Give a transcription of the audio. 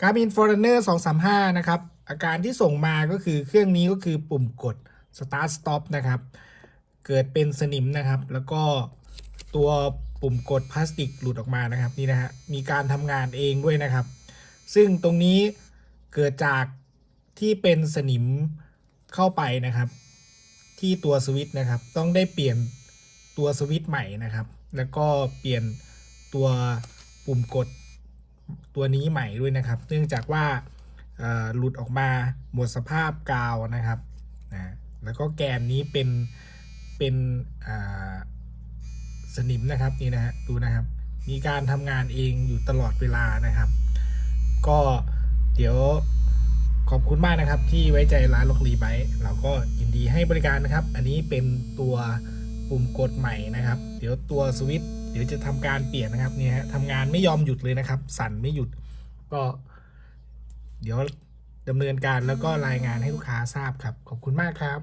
Garmin Forerunner 235 นะครับ อาการที่ส่งมาก็คือเครื่องนี้ก็คือปุ่มกด start stop นะครับ เกิดเป็นสนิมนะครับ แล้วก็ตัวปุ่มกดพลาสติกหลุดออกมานะครับนี่นะฮะมีการทำงานเองด้วยนะครับ ซึ่งตรงนี้เกิดจากที่เป็นสนิมเข้าไปนะครับ ที่ตัวสวิตช์นะครับ ต้องได้เปลี่ยนตัวสวิตช์ใหม่นะครับ แล้วก็เปลี่ยนตัวปุ่มกด ตัวนี้ใหม่ด้วยนะครับ เนื่องจากว่าหลุดออกมาหมดสภาพกาวนะครับนะแล้วก็แกนนี้เป็นเป็นสนิมนะครับนี่นะฮะดูนะครับ มีการทำงานเองอยู่ตลอดเวลานะครับ ก็เดี๋ยวขอบคุณมากนะครับที่ไว้ใจร้านล็อกรีไบเราก็ยินดีให้บริการนะครับ อันนี้เป็นตัว ปุ่มกดใหม่นะครับ เดี๋ยวตัวสวิตช์เดี๋ยวจะทำการเปลี่ยนนะครับเนี่ยฮะทำงานไม่ยอมหยุดเลยนะครับ สั่นไม่หยุดก็ เดี๋ยวดำเนินการแล้วก็รายงานให้ลูกค้าทราบครับ ขอบคุณมากครับ